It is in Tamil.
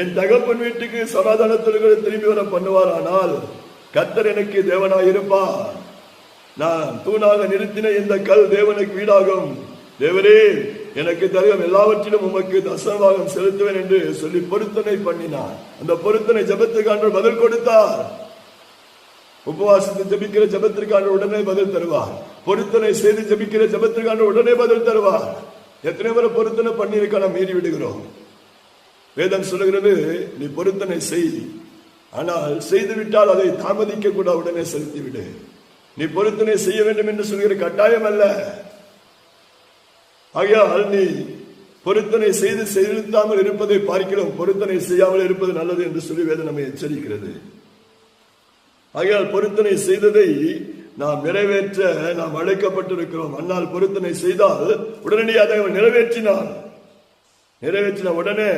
என் தகப்பன் வீட்டுக்கு சமாதானத்தோடு திரும்பி வர பண்ணுவாரானால் கத்தர் எனக்கு தேவனாய் இருப்பார். நான் தூணாக நிறுத்தின இந்த கல் தேவனுக்கு வீடாகும். தேவரே எனக்கு தருகம் எல்லாவற்றிலும் உமக்கு தசவாகம் செலுத்துவேன் என்று சொல்லி பொருத்தனை பண்ணினார். அந்த பொருத்தனை ஜெபத்துக்கு பதில் கொடுத்தார். உபவாசத்தை ஜபிக்கிற ஜபத்திற்கான உடனே பதில் தருவார். பொருத்தனை செய்து ஜெபிக்கிற ஜபத்திற்கான உடனே பதில் தருவார். எத்தனை பேரை பொருத்தனை பண்ணியிருக்க நாம் மீறி விடுகிறோம். வேதம் சொல்லுகிறது நீ பொருத்தனை செய். ஆனால் செய்துவிட்டால் அதை தாமதிக்க கூட உடனே செலுத்திவிடு. நீ பொருத்தனை செய்ய வேண்டும் என்று சொல்கிற கட்டாயம் அல்ல. ஆகையால் நீ பொருத்தனை செய்து செலுத்தாமல் இருப்பதை பார்க்கிறோம். பொருத்தனை செய்யாமல் இருப்பது நல்லது என்று சொல்லி வேதம் நம்மை எச்சரிக்கிறது. ஆகையால் பொருத்தனை செய்ததை நாம் நிறைவேற்ற நாம் அழைக்கப்பட்டிருக்கிறோம். அன்னால் பொருத்தனை செய்தால் உடனடியாக அதை நிறைவேற்றினான். நிறைவேற்றின உடனே